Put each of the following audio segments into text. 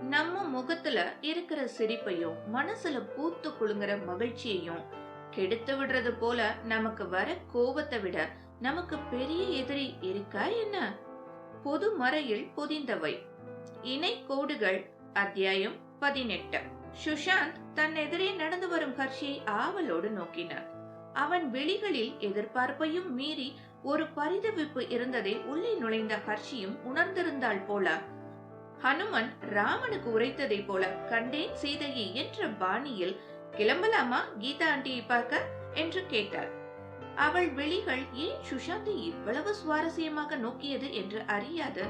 நம்ம முகத்துல இருக்கிற சிரிப்பையும் மனசுல பூத்து குலுங்குற மகிழ்ச்சியையும் கெடுத்து விடுறது போல நமக்கு வர கோபத்தை விட நமக்கு பெரிய எதிரி இருக்கா என்ன? பொது மறையில் பொதிந்தவை. இணை கோடுகள் அத்தியாயம் பதினெட்டு. சுஷாந்த் தன் எதிரே நடந்து வரும் ஹர்ஷியை ஆவலோடு நோக்கினார். அவன் வெளிகளில் எதிர்பார்ப்பையும் மீறி ஒரு பரிதவிப்பு இருந்ததை உள்ளே நுழைந்த ஹர்ஷியும் உணர்ந்திருந்தாள் போல ஹனுமன் ராமனுக்கு உரைத்ததை போல கண்டேன் சீதையை என்ற பாணியில் கிளம்பலாமா? கீதா ஆண்டியை பார்க்க? என்று கேட்டார் அவள் விழிகள் ஏன் சுஷாந்தை இவ்வளவு சுவாரஸ்யமாக நோக்கியது? என்று அறியாது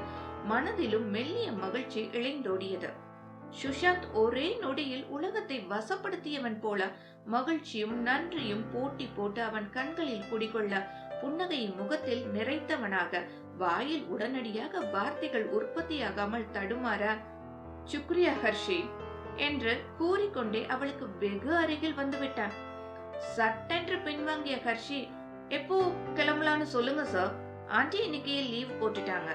மனதிலும் மெல்லிய மகிழ்ச்சி இழைந்தோடியது. சுஷாந்த் ஒரே நொடியில் உலகத்தை வசப்படுத்தியவன் போல மகிழ்ச்சியும் நன்றியும் போட்டி போட்டு அவன் கண்களில் குடிகொள்ள புன்னகையின் முகத்தில் நிறைத்தவனாக வாயில் உடனடியாக வார்த்தைகள் உற்பத்தியாகாமல் தடுமாற சுக்ரியா ஹர்ஷி என்று கூறிக்கொண்டே அவளுக்கு வெகு அருகில் வந்துவிட்டான். சட்டென்று பின்வாங்கிய ஹர்ஷி எப்போ கிளம்பலான்னு சொல்லுங்க சார். ஆண்டி இன்னைக்கு லீவ் போட்டுட்டாங்க.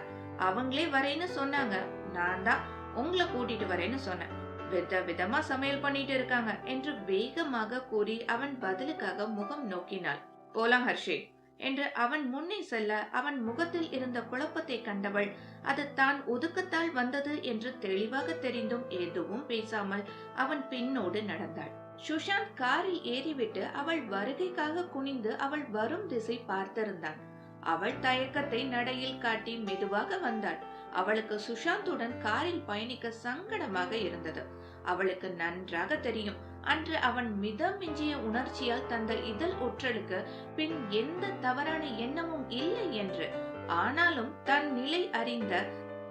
அவங்களே வரேன்னு சொன்னாங்க. நான் தான் உங்களை கூட்டிட்டு வரேன்னு சொன்னேன். வித விதமா சமையல் பண்ணிட்டு இருக்காங்க என்று வேகமாக கூறி அவன் பதிலுக்காக முகம் நோக்கினாள். போலாம் ஹர்ஷி. என்று அவன் முன்னே செல்ல அவன் முகத்தில் இருந்த குழப்பத்தை கண்டவள் அது தான் ஒதுக்கத்தால் வந்தது என்று தெளிவாக தெரிந்தும் எதுவும் பேசாமல் அவன் பின்னோடு நடந்தாள். சுஷாந்த் காரில் ஏறிவிட்டு அவள் வருகைக்காக குனிந்து அவள் வரும் திசை பார்த்திருந்தான். அவள் தயக்கத்தை நடையில் காட்டி மெதுவாக வந்தாள். அவளுக்கு சுஷாந்துடன் காரில் பயணிக்க சங்கடமாக இருந்தது. அவளுக்கு நன்றாக தெரியும் அன்று அவன் மிதம் மிஞ்சிய உணர்ச்சியால் தந்த இதழ் ஒற்றலுக்கு பின் எந்த தவறான எண்ணமும் இல்லை என்று. ஆனாலும் தன் நிலை அறிந்த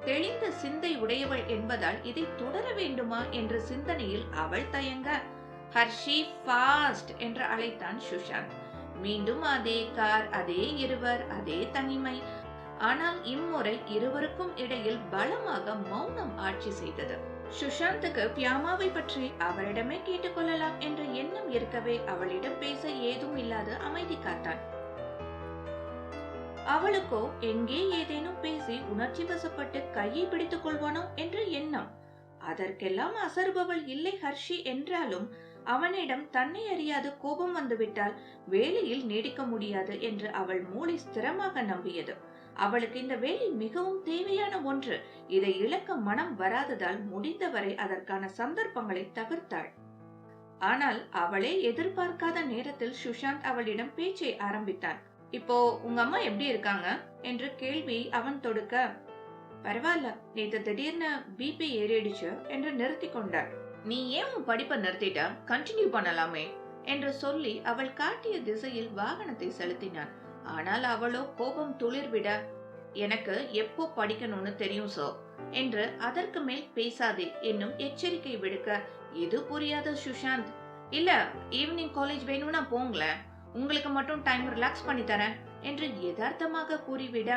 தெளிந்த சிந்தை உடையவள் என்பதால் இதை தொடர வேண்டுமா என்ற சிந்தனையில் அவள் தயங்க. ஹர்ஷி ஃபாஸ்ட் என்று அழைத்தான் சுஷாந்த். மீண்டும் அதே கார் அதே இருவர் அதே தனிமை. ஆனால் இம்முறை இருவருக்கும் இடையில் பலமாக மௌனம் ஆட்சி செய்தது. சுஷாந்துக்கு பியாமாவை பற்றி அவரிடமே கேட்டுக்கொள்ளலாம் என்ற எண்ணம் இருக்கவே அவளிடம் பேச ஏதும் இல்லாது அமைதி காத்தான். அவளுக்கோ எங்கே ஏதேனும் பேசி உணர்ச்சி வசப்பட்டு கையை பிடித்துக் கொள்வானோ என்ற எண்ணம். அதற்கெல்லாம் அசர்பவள் இல்லை ஹர்ஷி என்றாலும் அவனிடம் தன்னை அறியாது கோபம் வந்துவிட்டால் வேலையில் நீடிக்க முடியாது என்று அவள் மூளை ஸ்திரமாக நம்பியது. அவளுக்கு இந்த வேலை மிகவும் தேவையான ஒன்று. இதை இழக்க மனம் வராததால் முடிந்தவரை அதற்கான சந்தர்ப்பங்களை தவிர்த்தாள். ஆனால் அவளே எதிர்பார்க்காத நேரத்தில் சுஷாந்த் அவளிடம் பேச்சை ஆரம்பித்தான். இப்போ உங்க அம்மா எப்படி இருக்காங்க? என்று கேள்வி அவன் தொடுக்க. பரவாயில்ல. நேத்து திடீர்னு பிபி ஏறிடுச்சு என்று நிறுத்தி கொண்டாள். நீ ஏன் உன் படிப்பை நிறுத்திட்ட? கண்டினியூ பண்ணலாமே என்று சொல்லி அவள் காட்டிய திசையில் வாகனத்தை செலுத்தினான். ஆனால் அவளோ கோபம் துளிர்விட எனக்கு எப்போ படிக்கணும்னு தெரியும் சார் என்று அதற்கு மேல் பேசாதே என்னும் எச்சரிக்கை விடுக்க இது புரியாத சுஷாந்த். இல்ல ஈவினிங் காலேஜ் வேணும்னா போங்களேன். உங்களுக்கு மட்டும் டைம் ரிலாக்ஸ் பண்ணி தரேன் என்று யதார்த்தமாக கூறிவிட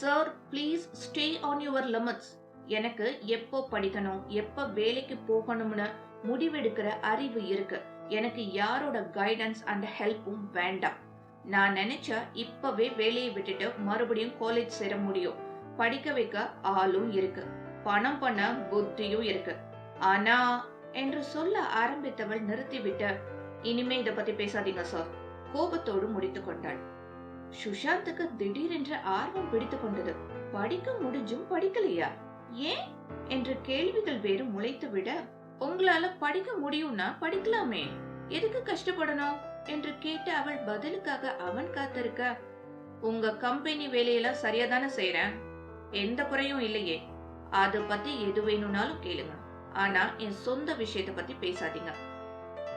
sir please stay on your limits எனக்கு எப்போ படிக்கணும் எப்போ வேலைக்கு போகணும்னு முடிவெடுக்கிற அறிவு இருக்கு. எனக்கு யாரோட கைடன்ஸ் அண்ட் ஹெல்ப்பும் வேண்டாம். நான் நினைச்சா இப்பவே வேலையை விட்டுட்டு மறுபடியும் காலேஜ் சேர முடியும். படிக்க வைக்க ஆளும் இருக்கு. பணம் பண்ண புத்தியும் இருக்கு. ஆனா என்று சொல்ல ஆரம்பித்தவள் நிறுத்திவிட்டு இனிமே இத பத்தி பேசாதீங்க சார் கோபத்தோடு முடித்துக் கொண்டாள். சுஷாந்துக்கு திடீரென்று ஆர்வம் பிடித்து கொண்டது. படிக்க முடிஞ்சும் படிக்கலையா? ஏன்? என்ற கேள்விகள் வேறு முளைத்து விட உங்களால படிக்க முடியும்னா படிக்கலாமே. எதுக்கு கஷ்டப்படணும்? என்று கேட்டு அவள் பதிலுக்காக அவன் காத்திருக்க உங்க கம்பெனி வேலையெல்லாம் சரியா தானே செய்யறேன் எந்த குறையும் இல்லையே. அத பத்தி எது வேணும்னாலும் கேளுங்க. ஆனா என் சொந்த விஷயத்த பத்தி பேசாதீங்க.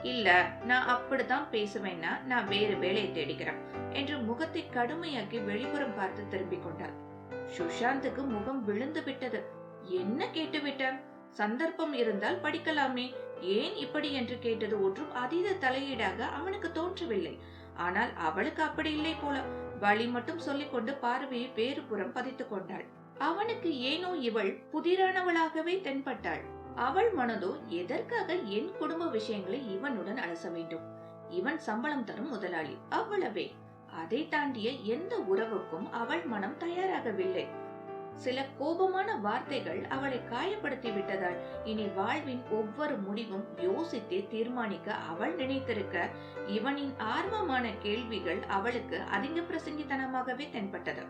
இல்ல நான் அப்படித்தான் பேசுவேன்னா நான் வேறு வேலையை தேடிக்கிறேன் என்று முகத்தை கடுமையாக்கி வெளிப்புறம் பார்த்து திரும்பிக் கொண்டாள். சுஷாந்துக்கு முகம் விழுந்து விட்டது. என்ன கேட்டுவிட்டான் சந்தர்ப்பம் இருந்தால் படிக்கலாமே. ஏன் இப்படி என்று கேட்டது ஒன்றும் அதீத தலையீடாக அவனுக்கு தோன்றவில்லை. ஆனால் அவளுக்கு அப்படி இல்லை போல. வழி மட்டும் சொல்லிக்கொண்டு பார்வையை வேறு புறம் பதித்துக் கொண்டாள். அவனுக்கு ஏனோ இவள் புதிரானவளாகவே தென்பட்டாள். அவள் மனதோ எதற்காக என் குடும்ப விஷயங்களை இவனுடன் அலச வேண்டும்? இவன் சம்பளம் தரும் முதலாளி அவ்வளவே. அதை தாண்டிய எந்த உறவுக்கும் அவள் மனம் தயாராகவில்லை. சில கோபமான வார்த்தைகள் அவளை காயப்படுத்தி விட்டதால் இனி வாழ்வின் ஒவ்வொரு முடிவும் யோசித்தே தீர்மானிக்க அவள் நினைத்திருக்க இவனின் ஆர்வமான கேள்விகள் அவளுக்கு அதிக பிரசங்கித்தனமாகவே தென்பட்டது.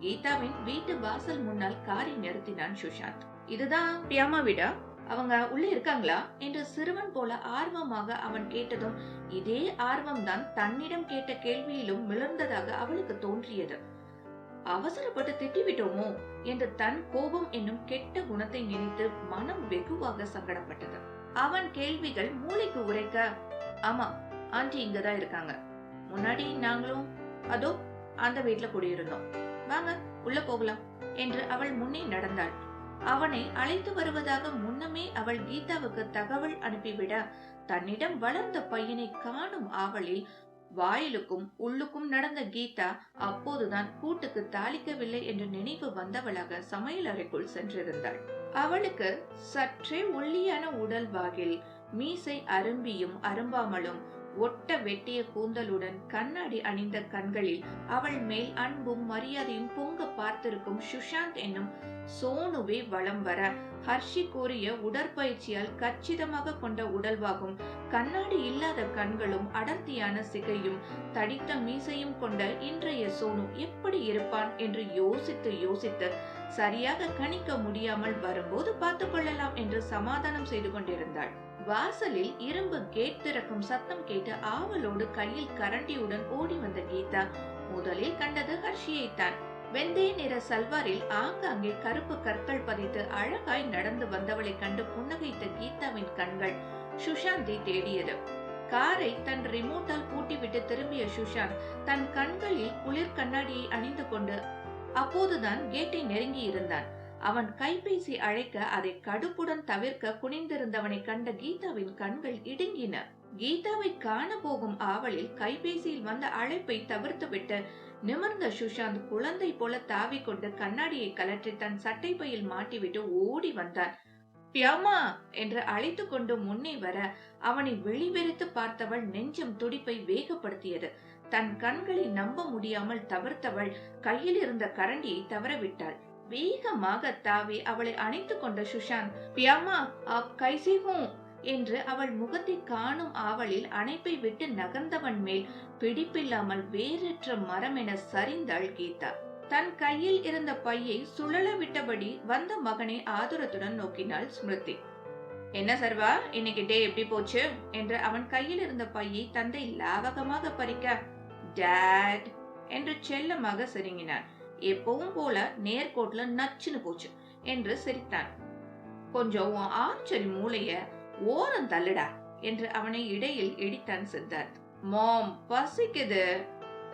கீதாவின் வீட்டு வாசல் முன்னால் காரை நிறுத்தினான் சுஷாந்த். இதுதான் பியாமா வீடா? அவங்க உள்ளே இருக்காங்களா? என்று சிறுவன் போல ஆர்வமாக அவன் கேட்டதும் இதே ஆர்வம்தான் தன்னிடம் கேட்ட கேள்வியிலும் மிளர்ந்ததாக அவளுக்கு தோன்றியது. அவசரப்பட்டு திட்டிவிட்டோமோ என்று தன் கோபம் என்னும் கெட்ட குணத்தை நினைத்து மனம் வெகுவாக சங்கடப்பட்டது. அவன் கேள்விகள் மூளைக்கு உரைக்க ஆமா ஆண்டி இங்கதான் இருக்காங்க. முன்னாடி நாங்களும் அதோ அந்த வீட்டுல குடியிருந்தோம். வாங்க உள்ள போகலாம் என்று அவள் முன்னே நடந்தாள். அவனை அழைத்து வருவதாக முன்னமே அவள் கீதாவுக்கு தகவல் அனுப்பிவிட தன்னிடம் வளர்ந்த பையனை காணும் ஆவலில் வாயிலுக்கும் உள்ளுக்கும் நடந்த கீதா அப்போதுதான் கூட்டுக்கு தாளிக்கவில்லை என்ற நினைவு வந்தவளாக சமையல் அறைக்குள் சென்றிருந்தாள். அவளுக்கு சற்றே ஒல்லியான உடல் வாகில் மீசை அரும்பியும் அரும்பாமலும் ஒட்ட வெட்டிய கூந்தலுடன் கண்ணாடி அணிந்த கண்களில் அவள் மேல் அன்பும் மரியாதையும் பொங்க பார்த்திருக்கும் சுஷாந்த் என்னும் சோனுவே வலம் வர ஹர்ஷி கூறிய உடற்பயிற்சியால் கச்சிதமாக கொண்ட உடல்வாகும். கண்ணாடி இல்லாத கண்களும் அடர்த்தியான சிகையும் தடித்த மீசையும் கொண்ட இன்றைய சோனு எப்படி இருப்பான் என்று யோசித்து யோசித்து சரியாக கணிக்க முடியாமல் வரும்போது பார்த்து கொள்ளலாம் என்று சமாதானம் செய்து கொண்டிருந்தாள். வாசலில் இரும்பு கேட் திறக்கும் சத்தம் கேட்டு ஆவலோடு கையில் கரண்டியுடன் ஓடி வந்த கீதா முதலில் கண்டது ஹர்ஷியை தான் வெந்தய நிற சல்வாரில் ஆங்காங்கே கருப்பு கற்கள் பதித்து அழகாய் நடந்து வந்தவளை கண்டு புன்னகைத்த கீதாவின் கண்கள் சுஷாந்தை தேடியது. காரை தன் ரிமோட்டால் பூட்டிவிட்டு திரும்பிய சுஷாந்த் தன் கண்களில் குளிர் கண்ணாடியை அணிந்து கொண்டு அப்போதுதான் கேட்டை நெருங்கி இருந்தான் அவன் கைபேசி அழைக்க அதை கடுப்புடன் தவிர்க்க குனிந்திருந்தவனை கண்ட கீதாவின் கண்கள் இடுங்கின. கீதாவை காண போகும் ஆவலில் கைபேசியில் வந்த அழைப்பை தவிர்த்துவிட்டு நிமிர்ந்த சுஷாந்த் குழந்தை போல தாவிக் கொண்டு கண்ணாடியை கலற்றி தன் சட்டை பையில் மாட்டிவிட்டு ஓடி வந்தான். பியாமா என்று அழைத்து கொண்டு முன்னே வர அவனை வெளிவெறித்து பார்த்தவள் நெஞ்சம் துடிப்பை வேகப்படுத்தியது. தன் கண்களை நம்ப முடியாமல் தவிர்த்தவள் கையில் இருந்த கரண்டியை தவறவிட்டாள். வேகமாக தாவி அவளை அணைத்துக் கொண்ட சுஷாந்த் பியாமா ஆப் கைசி ஹூம் என்று அவள் முகத்தை காணும் ஆவலில் அணைப்பை விட்டு நகர்ந்தவன் மேல் பிடிப்பில்லாமல் வேறற்ற மரம் என சரிந்தாள் கீதா. தன் கையில் இருந்த பையை சுழல விட்டபடி வந்த மகனை ஆதுரத்துடன் நோக்கினாள் ஸ்மிருதி. என்ன சர்வா இன்னைக்கு டே எப்படி போச்சு? என்று அவன் கையில் இருந்த பையை தந்தை லாவகமாக பறிக்க டேட் என்று செல்லமாக சிரிங்கினான் எப்பவும் போல நேர்கோட்டுல நச்சுன்னு போச்சு என்று சிரித்தான் கொஞ்சம் உன் ஆச்சரி மூளைய ஓரம் தள்ளுடா என்று அவனை இடையில் இடித்தான் சித்தார்த் மாம் பசிக்குது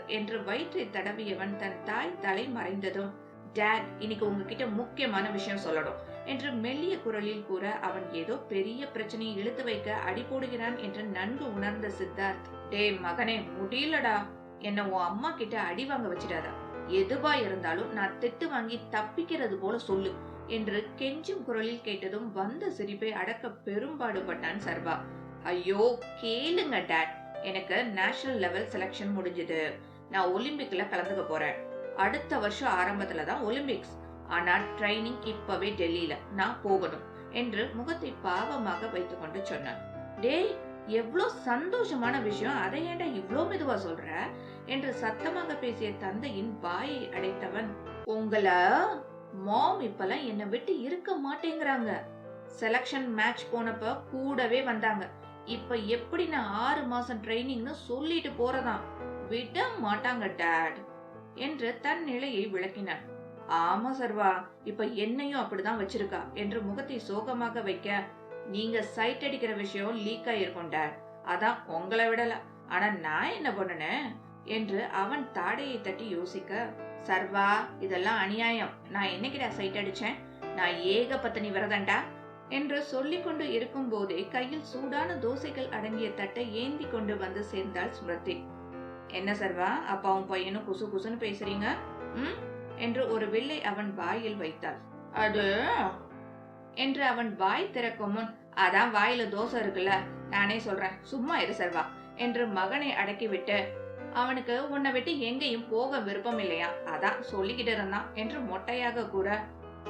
என்று வயிற்றை தடவியவன் தன் தாய் தலை மறைந்ததும் டேட் இன்னைக்கு உங்ககிட்ட முக்கியமான விஷயம் சொல்லணும் என்று மெல்லிய குரலில் கூற அவன் ஏதோ பெரிய பிரச்சனையை இழுத்து வைக்க அடி போடுகிறான் என்று நன்கு உணர்ந்த சித்தார்த் டே மகனே முடியலடா. என்ன உன் அம்மா கிட்ட அடி வாங்க வச்சிடாதா. எதுவா இருந்தாலும் நான் திட்டு வாங்கி தப்பிக்கிறது போல சொல்லு என்று கெஞ்சும் குரலில் கேட்டதும் வந்த சிரிப்பை அடக்க பெரும்பாடுபட்டான் சர்வா. ஐயோ கேளுங்க டேட். எனக்கு நேஷனல் லெவல் செலக்ஷன் முடிஞ்சது. நான் ஒலிம்பிக்ல கலந்துக்க போறேன். அடுத்த வருஷம் ஆரம்பத்துல தான் ஒலிம்பிக்ஸ். ஆனா ட்ரைனிங் இப்பவே டெல்லியில. நான் போகணும் என்று முகத்தை பாவமாக வைத்துக்கொண்டு சொன்னான். டேய் எவ்வளோ சந்தோஷமான விஷயம் அதை ஏன்டா இவ்வளோ மெதுவா சொல்ற? என்று சத்தமாக பேசிய தந்தையின் வாயை அடைத்தவன் உங்களை மாம் இப்பெல்லாம் என்னை விட்டு இருக்க மாட்டேங்கிறாங்க. செலக்ஷன் மேட்ச் போனப்ப கூடவே வந்தாங்க. இப்ப எப்படி நான் ஆறு மாசம் ட்ரைனிங்னு சொல்லிட்டு போறதாம் விட மாட்டாங்க டேட் என்று தன் நிலையை விளக்கினான். ஆமா சர்வா இப்ப என்னையும் அப்படிதான் வச்சிருக்கா என்று முகத்தை சோகமாக வைக்க நீங்க சைட் அடிக்கிற விஷயம் லீக் ஆயிருக்கும் டேட் அதான் உங்களை விடல. ஆனா நான் என்ன பண்ணுனேன் என்று அவன் தாடையை தட்டி யோசிக்க சர்வா இதெல்லாம் அநியாயம். நான் என்னைக்குடா சைட் அடிச்சேன்? நான் ஏக பத்தினி விரதண்டா? என்று சொல்லிக்கொண்டு இருக்கும் போதே கையில் சூடான தோசைகள் அடங்கிய தட்டை ஏந்தி கொண்டு வந்து சேர்ந்தாள் ஸ்மிருதி என்ன சர்வா அப்பாவும் பையனும் குசு குசுன்னு பேசுறீங்க? ம் என்று ஒரு வில்லை அவன் வாயில் வைத்தாள். அது என்று அவன் வாய் திறக்கும் முன் அதான் வாயில தோசை இருக்குல்ல நானே சொல்றேன் சும்மா இரு சர்வா என்று மகனை அடக்கிவிட்டு அவனுக்கு உன்னை விட்டு எங்கேயும் போக விருப்பம் இல்லையா? அதான் சொல்லிக்கிட்டு இருந்தான் என்று மொட்டையாக கூற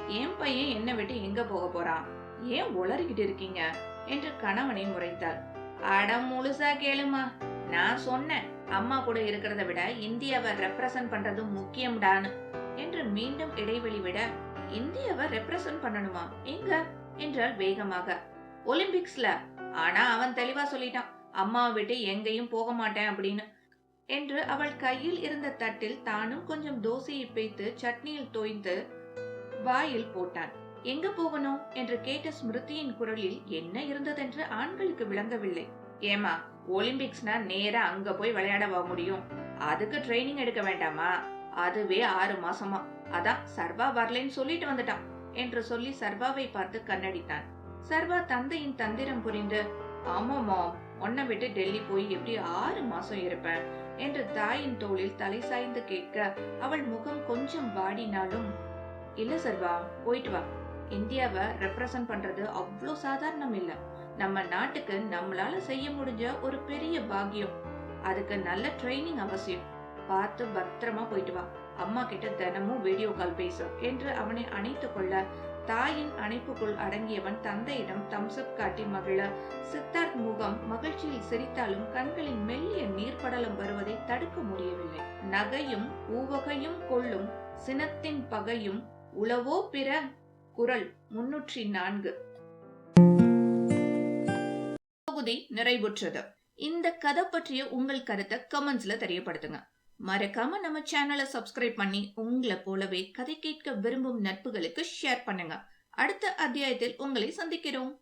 என் பையன் என்ன விட்டு எங்க போக போறான்? ஏன் உளறிக்கிட்டு இருக்கீங்க? என்று கணவனை முறைத்தாள். அடம் முழுசா கேளுமா நான் சொன்னேன் அம்மா கூட இருக்கிறத விட இந்தியாவை ரெப்ரசன்ட் பண்றது முக்கியம்டான்னு என்று மீண்டும் இடைவெளி விட இந்தியாவை ரெப்ரசன்ட் பண்ணணுமா? எங்க? என்றால் வேகமாக. ஒலிம்பிக்ஸ்ல ஆனா அவன் தெளிவா சொல்லிட்டான். அம்மாவை விட்டு எங்கேயும் போக மாட்டேன் அப்படின்னு. என்று அவள் கையில் இருந்த தட்டில் தானும் கொஞ்சம் தோசையை பேய்த்து சட்னியில் தோய்ந்து வாயில் போட்டான். எங்க போகணும்? என்று கேட்ட ஸ்மிருதியின் குரலில் என்ன இருந்ததென்று ஆண்களுக்கு விளங்கவில்லை. ஏமா ஒலிம்பிக்ஸ்னா நேரா அங்க போய் விளையாட முடியும்? அதுக்கு ட்ரைனிங் எடுக்க வேண்டாமா? அதுவே ஆறு மாசமா. அதான் சர்வா வரலைன்னு சொல்லிட்டு வந்துட்டான் என்று சொல்லி சர்வாவை பார்த்து கண்ணடித்தான். சர்வா தந்தையின் தந்திரம் புரிந்து ஆமாமா உன்னை விட்டு டெல்லி போய் எப்படி ஆறு மாசம் இருப்பேன் என்று தாயின் தோளில் தலை சாய்ந்து கேட்க அவள் முகம் கொஞ்சம் வாடினாலும் இல்ல சர்வா போயிட்டு வா. இந்தியாவை ரெப்ரசன்ட் பண்றது அவ்வளோ சாதாரணம் இல்ல. நம்ம நாட்டுக்கு நம்மளால செய்ய முடிஞ்ச ஒரு பெரிய பாக்கியம். அதுக்கு நல்ல ட்ரைனிங் அவசியம். பார்த்து பத்திரமா போயிட்டு வா. அம்மா கிட்ட தினமும் வீடியோ கால் பேசு என்று அவனை அணைத்து கொள்ள தாயின் அணைப்புக்குள் அடங்கியவன் தந்தையிடம் தம்சப் காட்டி மகிழ சித்தார்த் முகம் மகிழ்ச்சியில் சிரித்தாலும் கண்களின் மெல்லிய நீர்ப்படலம் வருவதை தடுக்க முடியவில்லை. நகையும் ஊவகையும் கொள்ளும் சினத்தின் பகையும் உளவோ பிற குரல் முன்னூற்றி நான்கு. தொகுதி நிறைவுற்றது. இந்த கதை பற்றிய உங்கள் கருத்தை கமெண்ட்ஸ்ல தெரியப்படுத்துங்க. மறக்காம நம்ம சேனலை சப்ஸ்கிரைப் பண்ணி உங்களை போலவே கதை கேட்க விரும்பும் நட்புகளுக்கு ஷேர் பண்ணுங்க. அடுத்த அத்தியாயத்தில் உங்களை சந்திக்கிறோம்.